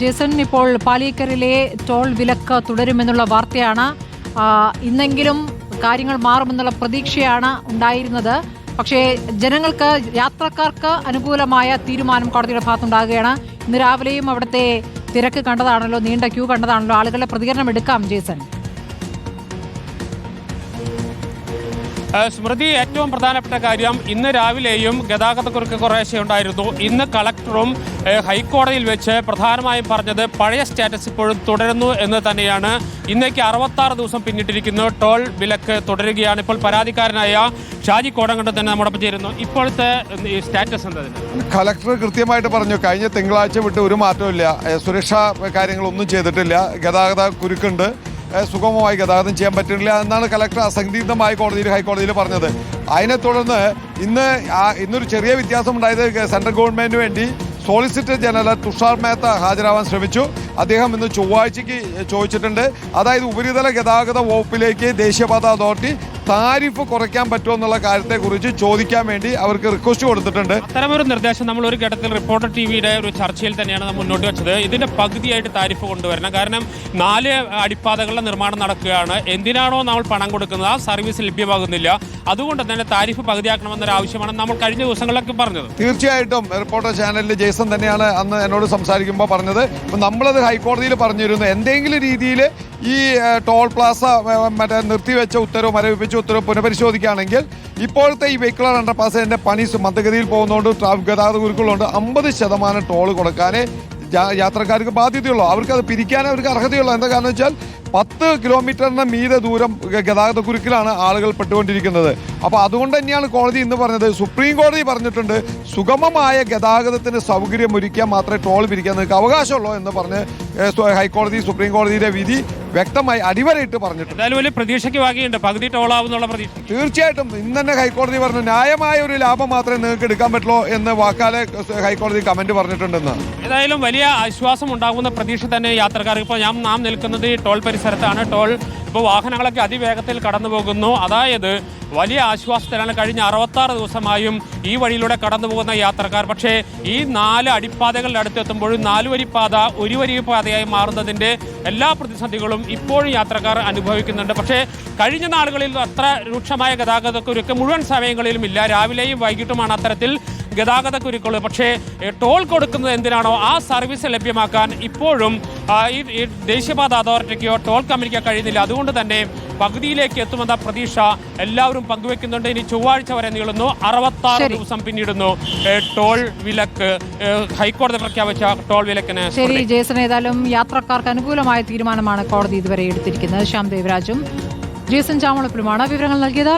Jason ഇപ്പോൾ പാലിയേക്കറിലെ toll വിലക്ക് തുടരുമെന്നുള്ള വാർത്തയാണ് ഇന്നെങ്കിലും കാര്യങ്ങൾ മാറുമെന്നുള്ള പ്രതീക്ഷയാണ് ഉണ്ടായിരുന്നത്. പക്ഷേ ജനങ്ങൾക്ക് യാത്രക്കാർക്ക് അനുകൂലമായ തീരുമാനം കോടതിയുടെ ഭാഗത്തുണ്ടാകുകയാണ്. ഇന്ന് രാവിലെയും അവിടുത്തെ തിരക്ക് കണ്ടതാണല്ലോ നീണ്ട ക്യൂ കണ്ടതാണല്ലോ ആളുകളുടെ പ്രതികരണം എടുക്കാം ജേസൺ. സ്മൃതി ഏറ്റവും പ്രധാനപ്പെട്ട കാര്യം ഇന്ന് രാവിലെയും ഗതാഗതക്കുറുക്ക് കുറേശ്ശെ ഉണ്ടായിരുന്നു. ഇന്ന് കളക്ടറും ഹൈക്കോടതിയിൽ വെച്ച് പ്രധാനമായും പറഞ്ഞത് പഴയ സ്റ്റാറ്റസ് ഇപ്പോഴും തുടരുന്നു എന്ന് തന്നെയാണ്. ഇന്നേക്ക് അറുപത്താറ് ദിവസം പിന്നിട്ടിരിക്കുന്നു. ടോൾ വിലക്ക് തുടരുകയാണ്. ഇപ്പോൾ പരാതിക്കാരനായ ഷാജി കോടങ്കണ്ടം തന്നെ നമ്മോടൊപ്പം ചേരുന്നു. ഇപ്പോഴത്തെ സ്റ്റാറ്റസ് എന്താ? കളക്ടർ കൃത്യമായിട്ട് പറഞ്ഞു കഴിഞ്ഞ തിങ്കളാഴ്ച വിട്ട് ഒരു മാറ്റമില്ല സുരക്ഷാ കാര്യങ്ങളൊന്നും ചെയ്തിട്ടില്ല. ഗതാഗത കുരുക്കുണ്ട്. സുഗമമായി ഗതാഗതം ചെയ്യാൻ പറ്റുന്നില്ല എന്നാണ് കലക്ടർ അസംഗീതമായി കോടതിയിൽ ഹൈക്കോടതിയിൽ പറഞ്ഞത്. അതിനെ തുടർന്ന് ഇന്ന് ഇന്നൊരു ചെറിയ വ്യത്യാസം ഉണ്ടായത് സെൻട്രൽ ഗവൺമെന്റിന് വേണ്ടി സോളിസിറ്റർ ജനറൽ തുഷാർ മേത്ത ഹാജരാവാൻ ശ്രമിച്ചു. അദ്ദേഹം ഇന്ന് ചൊവ്വാഴ്ചയ്ക്ക് ചോദിച്ചിട്ടുണ്ട്. അതായത് ഉപരിതല ഗതാഗത വകുപ്പിലേക്ക് ദേശീയപാത അതോറിറ്റി താരിഫ് കുറയ്ക്കാൻ പറ്റുമോ എന്നുള്ള കാര്യത്തെക്കുറിച്ച് ചോദിക്കാൻ വേണ്ടി അവർക്ക് റിക്വസ്റ്റ് കൊടുത്തിട്ടുണ്ട്. അത്തരമൊരു നിർദ്ദേശം നമ്മൾ ഒരു ഘട്ടത്തിൽ റിപ്പോർട്ടർ ടി വിയുടെ ഒരു ചർച്ചയിൽ തന്നെയാണ് നമ്മൾ മുന്നോട്ട് വെച്ചത്. ഇതിന്റെ പകുതിയായിട്ട് താരിഫ് കൊണ്ടുവരണം. കാരണം നാല് അടിപ്പാതകളുടെ നിർമ്മാണം നടക്കുകയാണ്. എന്തിനാണോ നമ്മൾ പണം കൊടുക്കുന്നത്? ആ സർവീസ് ലഭ്യമാകുന്നില്ല. അതുകൊണ്ട് തന്നെ താരിഫ് പകുതിയാക്കണമെന്നൊരു ആവശ്യമാണ് നമ്മൾ കഴിഞ്ഞ ദിവസങ്ങളിലൊക്കെ പറഞ്ഞത്. തീർച്ചയായിട്ടും റിപ്പോർട്ടർ ചാനലിൽ ജേസൺ തന്നെയാണ് അന്ന് എന്നോട് സംസാരിക്കുമ്പോൾ പറഞ്ഞത്. നമ്മൾ നമ്മളത് ഹൈക്കോടതിയിൽ പറഞ്ഞിരുന്നു. എന്തെങ്കിലും രീതിയിൽ ഈ ടോൾ പ്ലാസ മറ്റേ നിർത്തിവെച്ച ഉത്തരവ് മരവിപ്പിച്ച ഉത്തരവ് പുനഃപരിശോധിക്കുകയാണെങ്കിൽ ഇപ്പോഴത്തെ ഈ വെഹിക്കുലർ അണ്ടർപാസിന്റെ പണി മന്ദഗതിയിൽ പോകുന്നതുകൊണ്ട് ട്രാഫിക് ഗതാഗത കുരുക്കളുണ്ട് അമ്പത് ശതമാനം ടോൾ കൊടുക്കാനേ യാത്രക്കാർക്ക് ബാധ്യതയുള്ളൂ. അവർക്ക് അത് പിരിക്കാൻ അവർക്ക് അർഹതയുള്ളൂ. എന്താ കാരണം വെച്ചാൽ പത്ത് കിലോമീറ്ററിന് മീതെ ദൂരം ഗതാഗത കുരുക്കിലാണ് ആളുകൾ പെട്ടുകൊണ്ടിരിക്കുന്നത്. അപ്പോൾ അതുകൊണ്ട് തന്നെയാണ് കോടതി ഇന്ന് പറഞ്ഞത്. സുപ്രീം കോടതി പറഞ്ഞിട്ടുണ്ട് സുഗമമായ ഗതാഗതത്തിന് സൗകര്യം ഒരുക്കിയാൽ മാത്രമേ ടോൾ പിരിക്കാൻ നിങ്ങൾക്ക് അവകാശമുള്ളൂ എന്ന് പറഞ്ഞ് ഹൈക്കോടതി സുപ്രീം കോടതിയുടെ വിധി വ്യക്തമായി അടിവരയിട്ട് പറഞ്ഞിട്ടുണ്ട്. എന്തായാലും വലിയ പ്രതീക്ഷയ്ക്ക് വകയുണ്ട്. പകുതി ടോളാവുന്നുള്ള പ്രതീക്ഷ. തീർച്ചയായിട്ടും ഇന്ന് തന്നെ ഹൈക്കോടതി പറഞ്ഞു ന്യായമായ ഒരു ലാഭം മാത്രമേ നിങ്ങൾക്ക് എടുക്കാൻ പറ്റുള്ളൂ എന്ന് വാക്കാലെ ഹൈക്കോടതി കമന്റ് പറഞ്ഞിട്ടുണ്ടെന്ന്. ഏതായാലും വലിയ ആശ്വാസം ഉണ്ടാകുന്ന പ്രതീക്ഷ തന്നെ യാത്രക്കാർക്ക്. ഇപ്പോൾ ഞാൻ നാം നിൽക്കുന്നത് ഈ ടോൾ പരിസരത്താണ്. ടോൾ ഇപ്പോൾ വാഹനങ്ങളൊക്കെ അതിവേഗത്തിൽ കടന്നു പോകുന്നു അതായത് വലിയ ആശ്വാസത്തിലാണ് കഴിഞ്ഞ അറുപത്താറ് ദിവസമായും ഈ വഴിയിലൂടെ കടന്നു പോകുന്ന യാത്രക്കാർ. പക്ഷേ ഈ നാല് അടിപ്പാതകളുടെ അടുത്തെത്തുമ്പോഴും നാല് വരി പാത ഒരു വരി പാതയായി മാറുന്നതിന്റെ എല്ലാ പ്രതിസന്ധികളും ഇപ്പോഴും യാത്രക്കാർ അനുഭവിക്കുന്നുണ്ട്. പക്ഷേ കഴിഞ്ഞ നാളുകളിൽ അത്ര രൂക്ഷമായ ഗതാഗതക്കുരുക്ക് മുഴുവൻ സമയങ്ങളിലും ഇല്ല. രാവിലെയും വൈകിട്ടുമാണ് അത്തരത്തിൽ ഗതാഗത കുരുക്കുള്ളൂ പക്ഷേ ടോൾ കൊടുക്കുന്നത് എന്തിനാണോ ആ സർവീസ് ലഭ്യമാക്കാൻ ഇപ്പോഴും ഈ ഈ ദേശീയപാത അതോറിറ്റിക്കോ ടോൾ കമ്പനിക്കോ കഴിയുന്നില്ല. അതുകൊണ്ട് തന്നെ പകുതിയിലേക്ക് എത്തുമെന്ന പ്രതീക്ഷ എല്ലാവരും പങ്കുവെക്കുന്നുണ്ട്. ഇനി ചൊവ്വാഴ്ച വരെ നീളുന്നു. അറുപത്താറ് ദിവസം പിന്നിടുന്നു ടോൾ വിലക്ക്. ഹൈക്കോടതി പ്രഖ്യാപിച്ച ടോൾ വിലക്കിന് ശരി ജേസൺ ഏതായാലും യാത്രക്കാർക്ക് അനുകൂലമായ തീരുമാനമാണ് കോടതി ഇതുവരെ എടുത്തിരിക്കുന്നത്. ശ്യാം ദേവരാജും ജേസൺ ചാമളപ്പിലുമാണ് വിവരങ്ങൾ നൽകിയത്.